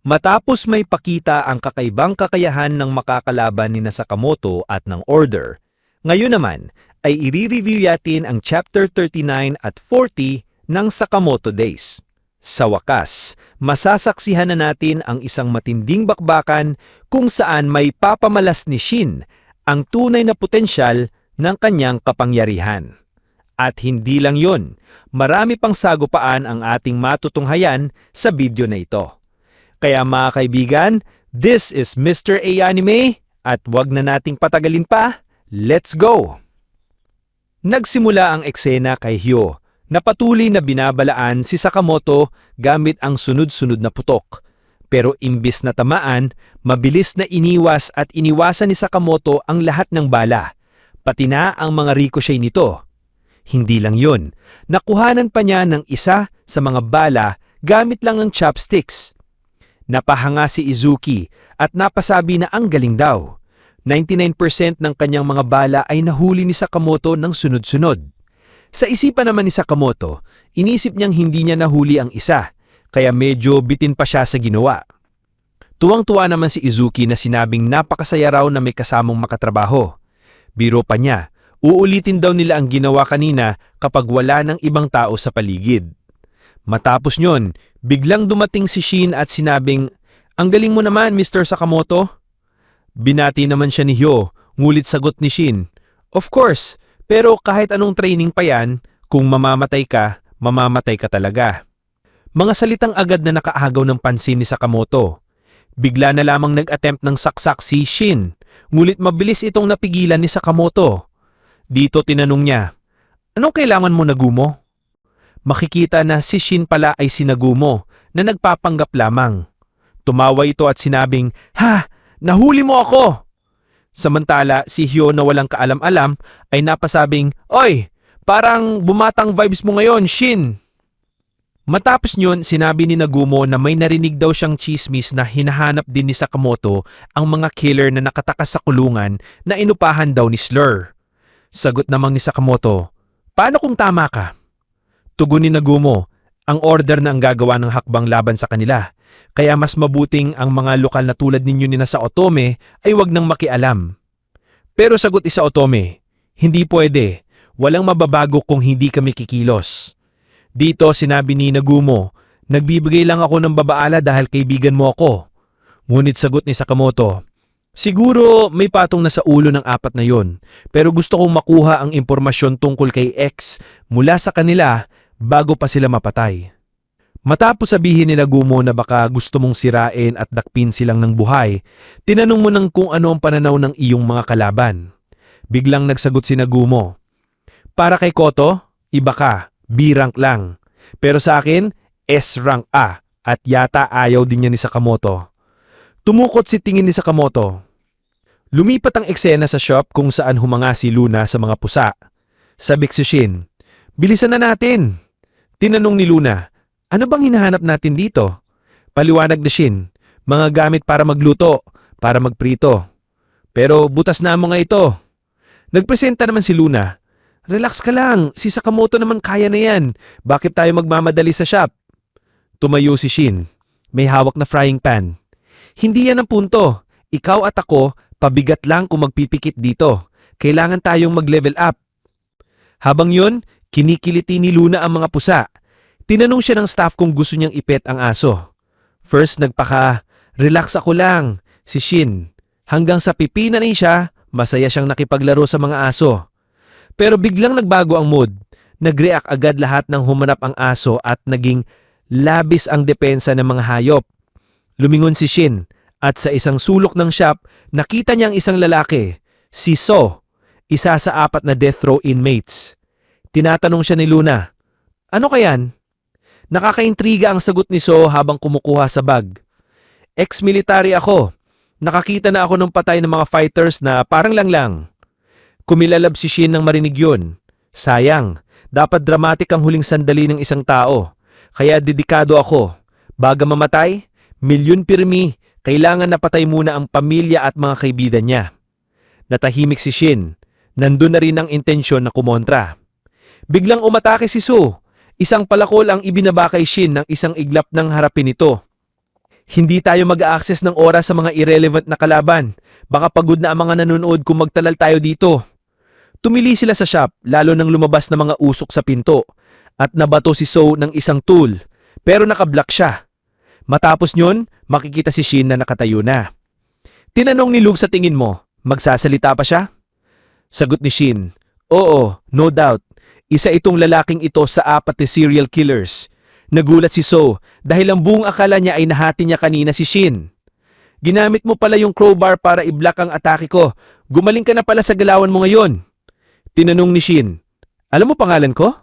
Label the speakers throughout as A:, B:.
A: Matapos may pakita ang kakaibang kakayahan ng makakalaban ni Sakamoto at ng Order, ngayon naman ay i-review natin ang Chapter 39 at 40 ng Sakamoto Days. Sa wakas, masasaksihan na natin ang isang matinding bakbakan kung saan may papamalas ni Shin ang tunay na potensyal ng kanyang kapangyarihan. At hindi lang yon, marami pang sagupaan ang ating matutunghayan sa video na ito. Kaya mga kaibigan, this is Mr. A Anime at wag na nating patagalin pa, let's go! Nagsimula ang eksena kay Hyo na patuloy na binabalaan si Sakamoto gamit ang sunod-sunod na putok. Pero imbis na tamaan, mabilis na iniwas at iniwasan ni Sakamoto ang lahat ng bala, pati na ang mga ricochet nito. Hindi lang yun, nakuhanan pa niya ng isa sa mga bala gamit lang ang chopsticks. Napahanga si Izuki at napasabi na ang galing daw. 99% ng kanyang mga bala ay nahuli ni Sakamoto ng sunod-sunod. Sa isipan naman ni Sakamoto, inisip niyang hindi niya nahuli ang isa, kaya medyo bitin pa siya sa ginawa. Tuwang-tuwa naman si Izuki na sinabing napakasaya raw na may kasamang makatrabaho. Biro pa niya, uulitin daw nila ang ginawa kanina kapag wala ng ibang tao sa paligid. Matapos nyon, biglang dumating si Shin at sinabing, Ang galing mo naman, Mr. Sakamoto. Binati naman siya ni Hyo, ngulit sagot ni Shin, Of course, pero kahit anong training pa yan, kung mamamatay ka, mamamatay ka talaga. Mga salitang agad na nakaagaw ng pansin ni Sakamoto. Bigla na lamang nag-attempt ng saksak si Shin, ngulit mabilis itong napigilan ni Sakamoto. Dito tinanong niya, Anong kailangan mo nagumo? Makikita na si Shin pala ay sinagumo na nagpapanggap lamang. Tumawa ito at sinabing, Ha! Nahuli mo ako! Samantala, si Hyo na walang kaalam-alam ay napasabing, Oy! Parang bumatang vibes mo ngayon, Shin! Matapos nyon, sinabi ni Nagumo na may narinig daw siyang chismis na hinahanap din ni Sakamoto ang mga killer na nakatakas sa kulungan na inupahan daw ni Slur. Sagot namang ni Sakamoto, Paano kung tama ka? Tugon ni Nagumo, ang order na ang gagawa ng hakbang laban sa kanila. Kaya mas mabuting ang mga lokal na tulad ninyo ni sa Otome ay wag nang makialam. Pero sagot isa Otome, hindi pwede. Walang mababago kung hindi kami kikilos. Dito sinabi ni Nagumo, nagbibigay lang ako ng babaala dahil kaibigan mo ako. Ngunit sagot ni Sakamoto, Siguro may patong na sa ulo ng apat na yon, pero gusto kong makuha ang impormasyon tungkol kay X mula sa kanila bago pa sila mapatay. Matapos sabihin ni Nagumo na baka gusto mong sirain at dakpin silang ng buhay, tinanong mo ng kung ano ang pananaw ng iyong mga kalaban. Biglang nagsagot si Nagumo, Para kay Koto, iba ka, B-rank lang. Pero sa akin, S-rank A at yata ayaw din niya ni Sakamoto. Tumukot si tingin ni Sakamoto. Lumipat ang eksena sa shop kung saan humanga si Luna sa mga pusa. Sabik si Shin, Bilisan na natin! Tinanong ni Luna, ano bang hinahanap natin dito? Paliwanag na Shin, mga gamit para magluto, para magprito. Pero butas na mo nga ito. Nagpresenta naman si Luna, Relax ka lang, si Sakamoto naman kaya na yan. Bakit tayo magmamadali sa shop? Tumayo si Shin, may hawak na frying pan. Hindi yan ang punto. Ikaw at ako, pabigat lang kung magpipikit dito. Kailangan tayong mag-level up. Habang yun, kinikiliti ni Luna ang mga pusa. Tinanong siya ng staff kung gusto niyang ipet ang aso. First nagpaka, relax ako lang, si Shin. Hanggang sa pipina ni siya, masaya siyang nakipaglaro sa mga aso. Pero biglang nagbago ang mood. Nag-react agad lahat ng humanap ang aso at naging labis ang depensa ng mga hayop. Lumingon si Shin at sa isang sulok ng shop, nakita niya ang isang lalaki, si So, isa sa apat na death row inmates. Tinatanong siya ni Luna, Ano kayan? Nakakaintriga ang sagot ni So habang kumukuha sa bag. Ex-military ako. Nakakita na ako ng patay ng mga fighters na parang lang lang. Kumilalab si Shin nang marinig yun. Sayang, dapat dramatic ang huling sandali ng isang tao. Kaya dedikado ako. Baga mamatay, milyon pirmi, kailangan napatay muna ang pamilya at mga kaibigan niya. Natahimik si Shin. Nandun na rin ang intensyon na kumontra. Biglang umatake si Su. Isang palakol ang ibinaba kay Shin ng isang iglap ng harapin nito. Hindi tayo mag-access ng oras sa mga irrelevant na kalaban. Baka pagod na ang mga nanonood kung magtalal tayo dito. Tumili sila sa shop lalo nang lumabas na mga usok sa pinto at nabato si So ng isang tool pero nakablock siya. Matapos nyon, makikita si Shin na nakatayo na. Tinanong ni Luke sa tingin mo, magsasalita pa siya? Sagot ni Shin, Oo, no doubt. Isa itong lalaking ito sa apat na serial killers. Nagulat si So dahil ang buong akala niya ay nahati niya kanina si Shin. Ginamit mo pala yung crowbar para i-block ang atake ko. Gumaling ka na pala sa galawan mo ngayon. Tinanong ni Shin, Alam mo pangalan ko?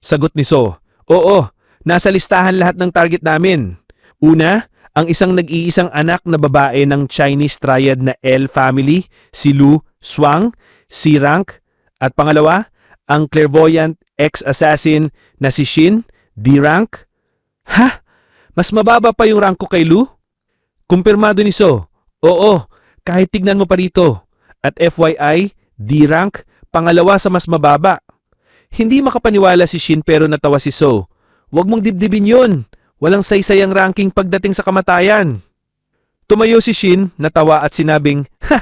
A: Sagot ni So, Oo, nasa listahan lahat ng target namin. Una, ang isang nag-iisang anak na babae ng Chinese triad na L family, si Lu Swang, si Rank, at pangalawa, ang clairvoyant ex-assassin na si Shin, D-rank. Ha? Mas mababa pa yung rank ko kay Lu? Kumpirmado ni So. Oo, kahit tignan mo pa rito. At FYI, D-rank, pangalawa sa mas mababa. Hindi makapaniwala si Shin pero natawa si So. Huwag mong dibdibin yun. Walang saysayang ranking pagdating sa kamatayan. Tumayo si Shin, natawa at sinabing,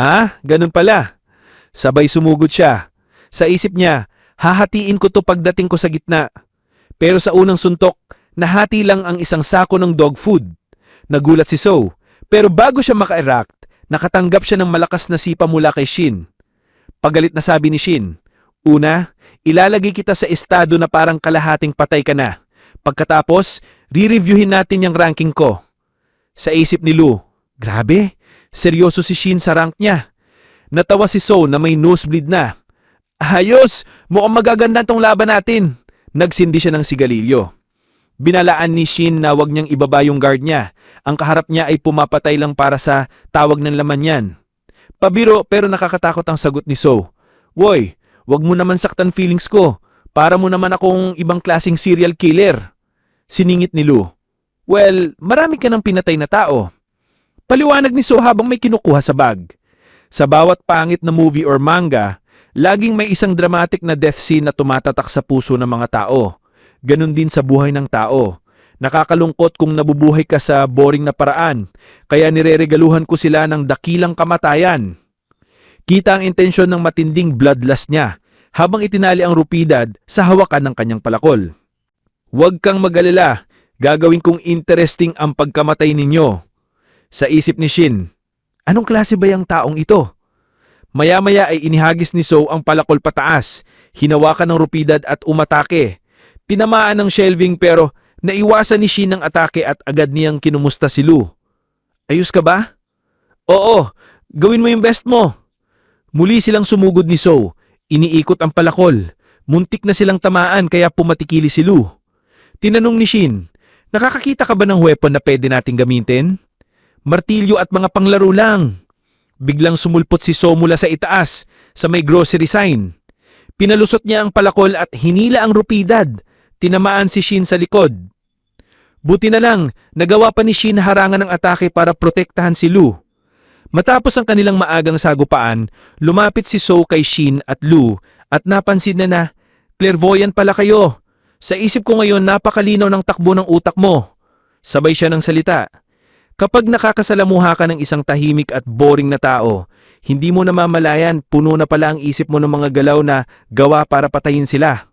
A: Ah, ganun pala. Sabay sumugod siya. Sa isip niya, hahatiin ko to pagdating ko sa gitna. Pero sa unang suntok, nahati lang ang isang sako ng dog food. Nagulat si So, pero bago siya maka-eract, nakatanggap siya ng malakas na sipa mula kay Shin. Pagalit na sabi ni Shin, Una, ilalagay kita sa estado na parang kalahating patay ka na. Pagkatapos, re-reviewin natin yung ranking ko. Sa isip ni Lu, grabe, seryoso si Shin sa rank niya. Natawa si So na may nosebleed na. Ayos, mukhang magaganda tong laban natin. Nagsindi siya ng sigalilyo. Binalaan ni Shin na wag niyang ibaba yung guard niya. Ang kaharap niya ay pumapatay lang para sa tawag ng laman niyan. Pabiro pero nakakatakot ang sagot ni So. Woy, wag mo naman saktan feelings ko. Para mo naman akong ibang klasing serial killer. Siningit ni Lu. Well, marami ka ng pinatay na tao. Paliwanag ni So habang may kinukuha sa bag. Sa bawat pangit na movie or manga, laging may isang dramatic na death scene na tumatatak sa puso ng mga tao. Ganon din sa buhay ng tao. Nakakalungkot kung nabubuhay ka sa boring na paraan, kaya nireregaluhan ko sila ng dakilang kamatayan. Kita ang intensyon ng matinding bloodlust niya habang itinali ang rupidad sa hawakan ng kanyang palakol. Huwag kang magalala, gagawin kong interesting ang pagkamatay ninyo. Sa isip ni Shin, anong klase ba yung taong ito? Maya-maya ay inihagis ni So ang palakol pataas, hinawakan ng rupidad at umatake. Tinamaan ng shelving pero naiwasan ni Shin ang atake at agad niyang kinumusta si Lu. Ayos ka ba? Oo, gawin mo yung best mo. Muli silang sumugod ni So. Iniikot ang palakol. Muntik na silang tamaan kaya pumatikili si Lu. Tinanong ni Shin, nakakakita ka ba ng weapon na pwede nating gamitin? Martilyo at mga panglaro lang. Biglang sumulpot si So mula sa itaas, sa may grocery sign. Pinalusot niya ang palakol at hinila ang rupidad. Tinamaan si Shin sa likod. Buti na lang, nagawa pa ni Shin harangan ng atake para protektahan si Lu. Matapos ang kanilang maagang sagupaan, lumapit si So kay Shin at Lu at napansin na na, clairvoyant pala kayo. Sa isip ko ngayon napakalinaw ng takbo ng utak mo. Sabay siya ng salita. Kapag nakakasalamuha ka ng isang tahimik at boring na tao, hindi mo namamalayan puno na pala ang isip mo ng mga galaw na gawa para patayin sila.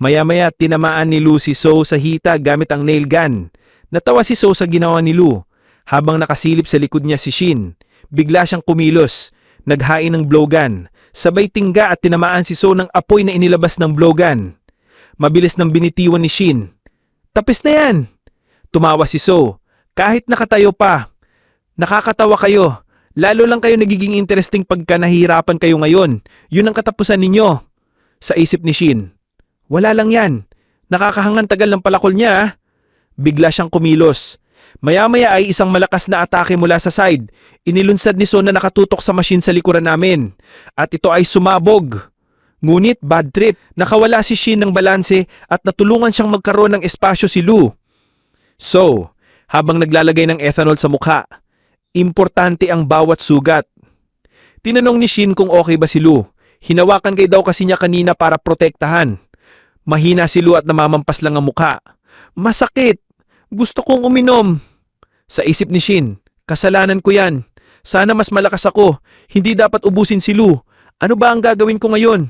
A: Maya-maya tinamaan ni Lu si So sa hita gamit ang nail gun. Natawa si So sa ginawa ni Lu. Habang nakasilip sa likod niya si Shin, bigla siyang kumilos. Naghain ng blowgun. Sabay tingga at tinamaan si So ng apoy na inilabas ng blowgun. Mabilis nang binitiwan ni Shin. Tapis na yan! Tumawa si So. Kahit nakatayo pa. Nakakatawa kayo. Lalo lang kayo nagiging interesting pagka nahihirapan kayo ngayon. Yun ang katapusan ninyo. Sa isip ni Shin. Wala lang yan. Nakakahangan tagal ng palakol niya. ah. Bigla siyang kumilos. Maya-maya ay isang malakas na atake mula sa side. Inilunsad ni Son na nakatutok sa machine sa likuran namin. At ito ay sumabog. Ngunit bad trip, nakawala si Shin ng balanse at natulungan siyang magkaroon ng espasyo si Lu. So, habang naglalagay ng ethanol sa mukha, importante ang bawat sugat. Tinanong ni Shin kung okay ba si Lu. Hinawakan kay daw kasi niya kanina para protektahan. Mahina si Lu at namamampas lang ang mukha. Masakit! Gusto kong uminom.
B: Sa isip ni Shin, kasalanan ko yan. Sana mas malakas ako. Hindi dapat ubusin si Lu. Ano ba ang gagawin ko ngayon?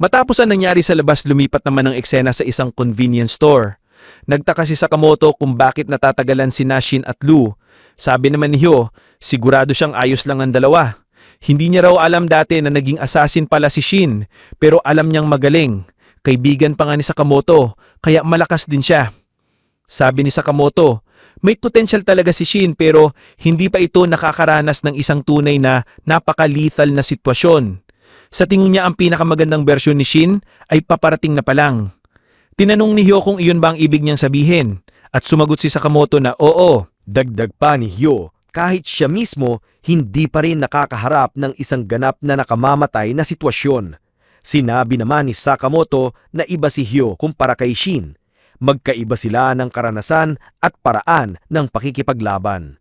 B: Matapos ang nangyari sa labas, lumipat naman ang eksena sa isang convenience store. Nagtaka si Sakamoto kung bakit natatagalan si Nashin at Lu. Sabi naman ni Hyo, sigurado siyang ayos lang ang dalawa. Hindi niya raw alam dati na naging assassin pala si Shin, pero alam niyang magaling. Kaibigan pa nga ni Sakamoto, kaya malakas din siya. Sabi ni Sakamoto, may potential talaga si Shin pero hindi pa ito nakakaranas ng isang tunay na napaka-lethal na sitwasyon. Sa tingin niya ang pinakamagandang bersyon ni Shin ay paparating na pa lang. Tinanong ni Hyo kung iyon ba ang ibig niyang sabihin at sumagot si Sakamoto na oo.
C: Dagdag pa ni Hyo, kahit siya mismo, hindi pa rin nakakaharap ng isang ganap na nakamamatay na sitwasyon. Sinabi naman ni Sakamoto na iba si Hyo kumpara kay Shin. Magkaiba sila ng karanasan at paraan ng pakikipaglaban.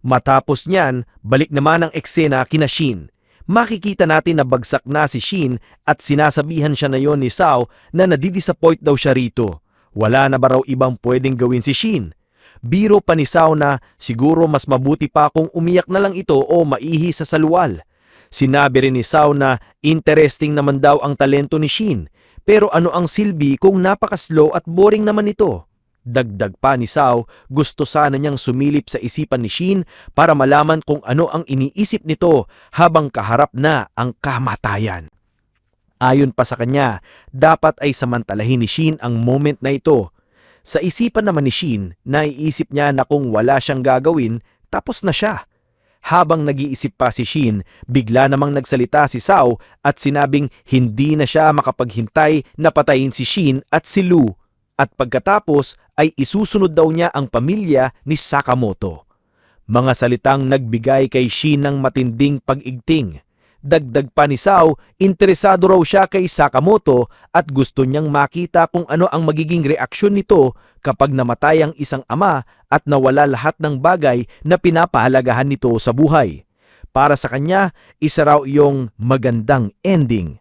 C: Matapos niyan, balik naman ang eksena kina Shin. Makikita natin na bagsak na si Shin at sinasabihan siya na yon ni Sao na nadidisappoint daw siya rito. Wala na ba raw ibang pwedeng gawin si Shin? Biro pa ni Sao na siguro mas mabuti pa kung umiyak na lang ito o maihi sa salwal. Sinabi rin ni Sao na interesting naman daw ang talento ni Shin, pero ano ang silbi kung napaka-slow at boring naman ito? Dagdag pa ni Sao, gusto sana niyang sumilip sa isipan ni Shin para malaman kung ano ang iniisip nito habang kaharap na ang kamatayan. Ayon pa sa kanya, dapat ay samantalahin ni Shin ang moment na ito. Sa isipan naman ni Shin, naiisip niya na kung wala siyang gagawin, tapos na siya. Habang nag-iisip pa si Shin, bigla namang nagsalita si Sao at sinabing hindi na siya makapaghintay na patayin si Shin at si Lu. At pagkatapos ay isusunod daw niya ang pamilya ni Sakamoto. Mga salitang nagbigay kay Shin ng matinding pag-igting. Dagdag pa ni Sao, interesado raw siya kay Sakamoto at gusto niyang makita kung ano ang magiging reaksyon nito kapag namatay ang isang ama at nawala lahat ng bagay na pinapahalagahan nito sa buhay. Para sa kanya, isa raw iyong magandang ending.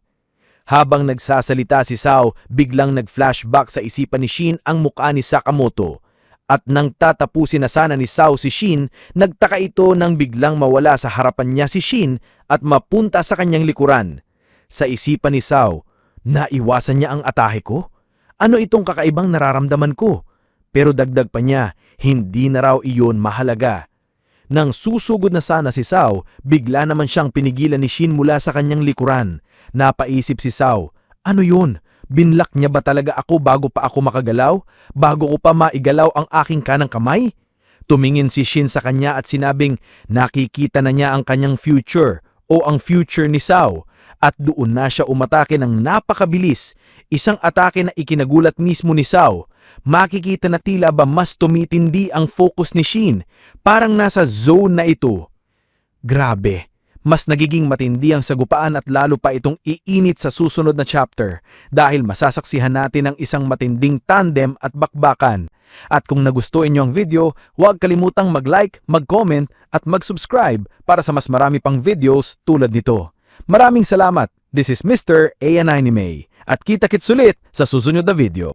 C: Habang nagsasalita si Sao, biglang nag-flashback sa isipan ni Shin ang mukha ni Sakamoto. At nang tatapusin na sana ni Sao si Shin, nagtaka ito nang biglang mawala sa harapan niya si Shin at mapunta sa kanyang likuran. Sa isipan ni Sao, naiwasan niya ang atahe ko? Ano itong kakaibang nararamdaman ko? Pero dagdag pa niya, hindi na raw iyon mahalaga. Nang susugod na sana si Sao, bigla naman siyang pinigilan ni Shin mula sa kanyang likuran. Napaisip si Sao, ano yun? Binlak niya ba talaga ako bago pa ako makagalaw? Bago ko pa maigalaw ang aking kanang kamay? Tumingin si Shin sa kanya at sinabing nakikita na niya ang kanyang future o ang future ni Sao at doon na siya umatake ng napakabilis, isang atake na ikinagulat mismo ni Sao. Makikita na tila ba mas tumitindi ang focus ni Shin, parang nasa zone na ito. Grabe, mas nagiging matindi ang sagupaan at lalo pa itong iinit sa susunod na chapter dahil masasaksihan natin ang isang matinding tandem at bakbakan. At kung nagustuhan niyo ang video, huwag kalimutang mag-like, mag-comment at mag-subscribe para sa mas marami pang videos tulad nito. Maraming salamat. This is Mr. Ayan Anime at kita-kits ulit sa susunod na video.